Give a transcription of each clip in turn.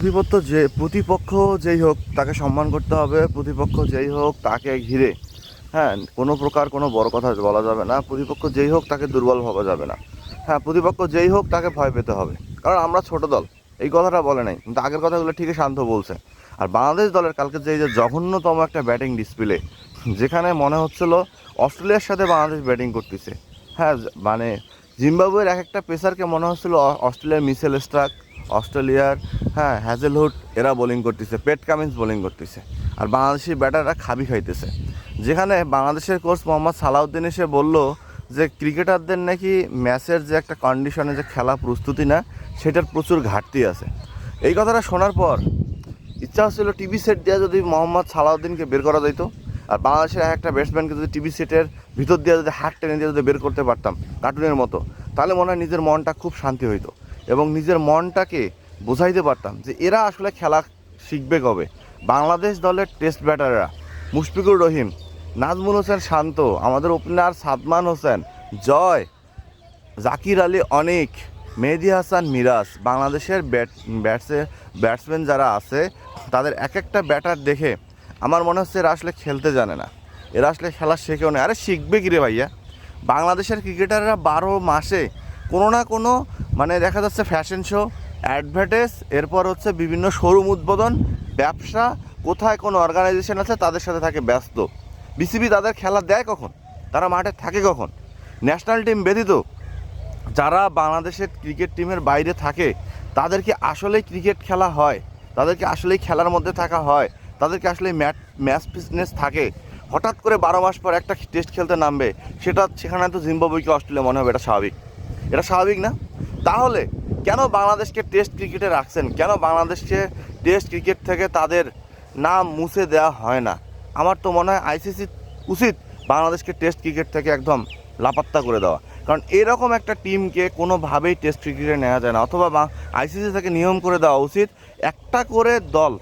প্রতিপক্ষ যে, প্রতিপক্ষ যেই হোক, তাকে সম্মান করতে হবে, প্রতিপক্ষ যেই হোক, তাকে ঘিরে। হ্যাঁ কোনো প্রকার কোনো বড় কথা বলা যাবে না। প্রতিপক্ষ যেই হোক, তাকে দুর্বল ভাবা যাবে না। হ্যাঁ প্রতিপক্ষ যেই হোক, তাকে ভয় পেতে হবে। কারণ আমরা ছোট দল, এই কথাটা বলে নাই। কিন্তু আগের কথাগুলো ঠিকই শান্ত বলছে। আর বাংলাদেশ দলের কালকে যে যে জঘন্যতম একটা ব্যাটিং ডিসপ্লে যেখানে মনে হচ্ছিল অস্ট্রেলিয়ার সাথে বাংলাদেশ ব্যাটিং করতেছে। হ্যাঁ মানে জিম্বাবুয়ের এক একটা পেসারকে মনে হচ্ছিল অস্ট্রেলিয়ার মিসেল স্ট্রাক, অস্ট্রেলিয়ার হ্যাঁ হ্যাজেলহুড, এরা বোলিং করতেছে, পেট কামিন্স বোলিং করতেছে, আর বাংলাদেশি ব্যাটাররা খাবি খাইতেছে। যেখানে বাংলাদেশের কোচ মোহাম্মদ সালাউদ্দিন এসে বলল যে, ক্রিকেটারদের নাকি ম্যাচের যে একটা কন্ডিশনে যে খেলা প্রস্তুতি না, সেটার প্রচুর ঘাটতি আছে। এই কথাটা শোনার পর ইচ্ছা হচ্ছিল টিভি সেট দিয়ে যদি মোহাম্মদ সালাউদ্দিনকে বের করা যেত আর বাংলাদেশের এক একটা ব্যাটসম্যানকে যদি টিভি সেটের ভিতর দিয়ে যদি হাত টেনে দিয়ে যদি বের করতে পারতাম কার্টুনের মতো, তাহলে মনে হয় নিজের মনটা খুব শান্তি হইতো এবং নিজের মনটাকে বোঝাইতে পারতাম যে এরা আসলে খেলা শিখবে কবে। বাংলাদেশ দলের টেস্ট ব্যাটাররা মুশফিকুর রহিম, নাজমুল হোসেন শান্ত, আমাদের ওপেনার সাদমান হোসেন, জয়, জাকির আলী অনেক, মেহেদি হাসান মিরাজ, বাংলাদেশের ব্যাট ব্যাটসে ব্যাটসম্যান যারা আছে, তাদের এক একটা ব্যাটার দেখে আমার মনে হচ্ছে এরা আসলে খেলতে জানে না। এরা আসলে খেলা শেখেও না। আরে শিখবে কি রে ভাইয়া? বাংলাদেশের ক্রিকেটাররা বারো মাসে কোনো না কোনো মানে দেখা যাচ্ছে ফ্যাশন শো অ্যাডভার্টাইজ এরপর হচ্ছে বিভিন্ন শোরুম উদ্বোধন, ব্যবসা, কোথায় কোন অর্গানাইজেশন আছে তাদের সাথে থাকে ব্যস্ত। বিসিবি তাদের খেলা দেয় কখন? তারা মাঠে থাকে কখন? ন্যাশনাল টিম ব্যতীত যারা বাংলাদেশের ক্রিকেট টিমের বাইরে থাকে তাদেরকে আসলেই ক্রিকেট খেলা হয়? তাদেরকে আসলেই খেলার মধ্যে থাকা হয়? তাদেরকে আসলে ম্যাট ম্যাচ ফিটনেস থাকে। হঠাৎ করে বারো মাস পর একটা টেস্ট খেলতে নামবে, সেটা সেখানে তো জিম্বাবুইকে অস্ট্রেলিয়া মনে হবে, এটা স্বাভাবিক। এটা স্বাভাবিক না? তাহলে কেন বাংলাদেশকে টেস্ট ক্রিকেটে রাখছেন? কেন বাংলাদেশকে টেস্ট ক্রিকেট থেকে তাদের নাম মুছে দেওয়া হয় না? আমার তো মনে হয় আইসিসি উচিত বাংলাদেশকে টেস্ট ক্রিকেট থেকে একদম লাপাত্তা করে দেওয়া। কারণ এরকম একটা টিমকে কোনোভাবেই টেস্ট ক্রিকেটে নেওয়া যায় না, অথবা আইসিসি থেকে নিয়ম করে দেওয়া উচিত একটা করে দল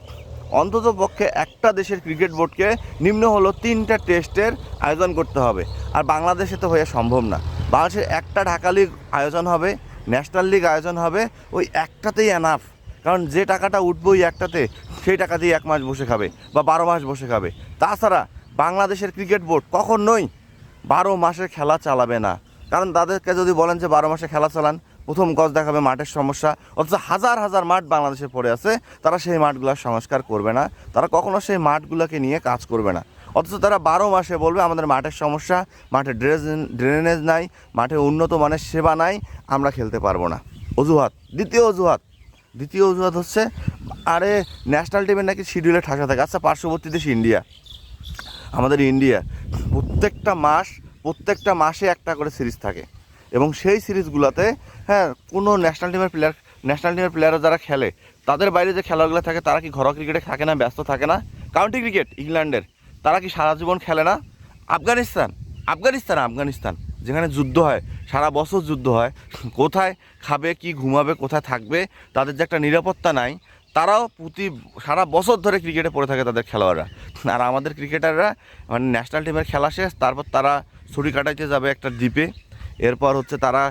অন্তত পক্ষে একটা দেশের ক্রিকেট বোর্ডকে নিম্ন হলো তিনটা টেস্টের আয়োজন করতে হবে। আর বাংলাদেশে তো হয়ে সম্ভব না। বাংলাদেশের একটা ঢাকা লিগ আয়োজন হবে, ন্যাশনাল লিগ আয়োজন হবে, ওই একটাতেই এনাফ কারণ যে টাকাটা উঠবে ওই একটাতে, সেই টাকা দিয়ে এক মাস বসে খাবে বা বারো মাস বসে খাবে। তাছাড়া বাংলাদেশের ক্রিকেট বোর্ড কখনোই বারো মাসে খেলা চালাবে না। কারণ তাদেরকে যদি বলেন যে বারো মাসে খেলা চালান প্রথম গজ দেখাবে মাঠের সমস্যা, অথচ হাজার হাজার মাঠ বাংলাদেশে পড়ে আছে, তারা সেই মাঠগুলোর সংস্কার করবে না, তারা কখনো সেই মাঠগুলোকে নিয়ে কাজ করবে না। অথচ তারা বারো মাসে বলবে, আমাদের মাঠের সমস্যা, মাঠে ড্রেনেজ ড্রেনেজ নাই, মাঠে উন্নত মানের সেবা নাই, আমরা খেলতে পারব না। অজুহাত, দ্বিতীয় অজুহাত দ্বিতীয় অজুহাত হচ্ছে, আরে ন্যাশনাল টিমের নাকি শিডিউলে ঠাসা থাকে। আচ্ছা পার্শ্ববর্তী দেশ ইন্ডিয়া, আমাদের ইন্ডিয়া, প্রত্যেকটা মাস, প্রত্যেকটা মাসে একটা করে সিরিজ থাকে। এবং সেই সিরিজগুলোতে হ্যাঁ কোনো ন্যাশনাল টিমের প্লেয়ার ন্যাশনাল টিমের প্লেয়াররা যারা খেলে, তাদের বাইরে যে খেলাগুলো থাকে, তারা কি ঘরোয়া ক্রিকেটে থাকে না, ব্যস্ত থাকে না? কাউন্টি ক্রিকেট ইংল্যান্ডের, তারা কি সারা জীবন খেলে না? আফগানিস্তান আফগানিস্তান আফগানিস্তান, যেখানে যুদ্ধ হয়, সারা বছর যুদ্ধ হয়, কোথায় খাবে, কি ঘুমাবে, কোথায় থাকবে, তাদের যে একটা নিরাপত্তা নাই, তারাও প্রতি, সারা বছর ধরে ক্রিকেটে পড়ে থাকে তাদের খেলোয়াড়রা। আর আমাদের ক্রিকেটাররা মানে ন্যাশনাল টিমের খেলা শেষ, তারপর তারা ছুটি কাটাইতে যাবে একটা দ্বীপে। এরপর হচ্ছে তারা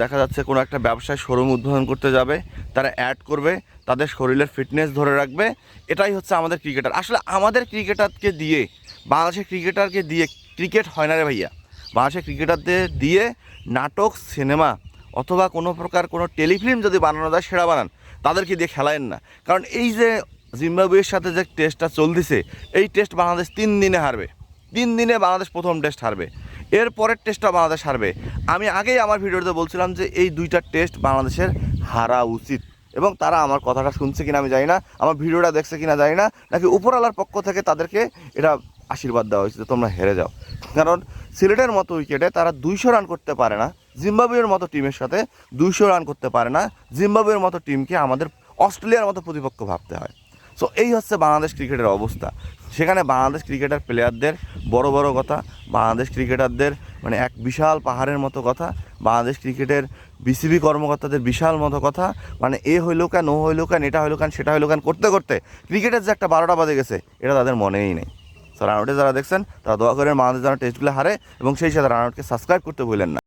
দেখা যাচ্ছে কোনো একটা ব্যবসায় শোরুম উদ্বোধন করতে যাবে, তারা অ্যাড করবে, তাদের শরীরের ফিটনেস ধরে রাখবে, এটাই হচ্ছে আমাদের ক্রিকেটার আসলে আমাদের ক্রিকেটারকে দিয়ে, বাংলাদেশের ক্রিকেটারকে দিয়ে ক্রিকেট হয় না রে ভাইয়া। বাংলাদেশের ক্রিকেটারদের দিয়ে নাটক সিনেমা অথবা কোনো প্রকার কোনো টেলিফিল্ম যদি বানানো যায়, সেরা বানান, তাদেরকে দিয়ে খেলায়েন না। কারণ এই যে জিম্বাবুয়ের সাথে যে টেস্টটা চলতেছে, এই টেস্ট বাংলাদেশ তিন দিনে হারবে। তিন দিনে বাংলাদেশ প্রথম টেস্ট হারবে। এর পরের টেস্টটা বাংলাদেশ হারবে। আমি আগেই আমার ভিডিওতে বলছিলাম যে এই দুইটা টেস্ট বাংলাদেশের হারা উচিত। এবং তারা আমার কথাটা শুনছে কিনা আমি জানি না, আমার ভিডিওটা দেখছে কিনা জানি না, নাকি উপরওয়ালার পক্ষ থেকে তাদেরকে এটা আশীর্বাদ দেওয়া হয়েছে যে তোমরা হেরে যাও। কারণ সিলেটের মতো উইকেটে তারা দুইশো রান করতে পারে না, জিম্বাবুয়ের মতো টিমের সাথে দুইশো রান করতে পারে না, জিম্বাবুয়ের মতো টিমকে আমাদের অস্ট্রেলিয়ার মতো প্রতিপক্ষ ভাবতে হয়। সো এই হচ্ছে বাংলাদেশ ক্রিকেটের অবস্থা। সেখানে বাংলাদেশ ক্রিকেটার প্লেয়ারদের বড় বড় কথা, বাংলাদেশ ক্রিকেটারদের মানে এক বিশাল পাহাড়ের মতো কথা, বাংলাদেশ ক্রিকেটের বিসিবি কর্মকর্তাদের বিশাল মতো কথা মানে এ হইল কেন, ও হইল কেন, এটা হইল কেন, সেটা হইল কেন, করতে করতে ক্রিকেটের যে একটা বারোটা বাজে গেছে, এটা তাদের মনেই নেই। তো রানআউটে যারা দেখছেন, তারা দোয়া করেন বাংলাদেশ যারা টেস্টগুলো হারে এবং সেই সাথে রানআউটকে সাবস্ক্রাইব করতে ভুলেন না।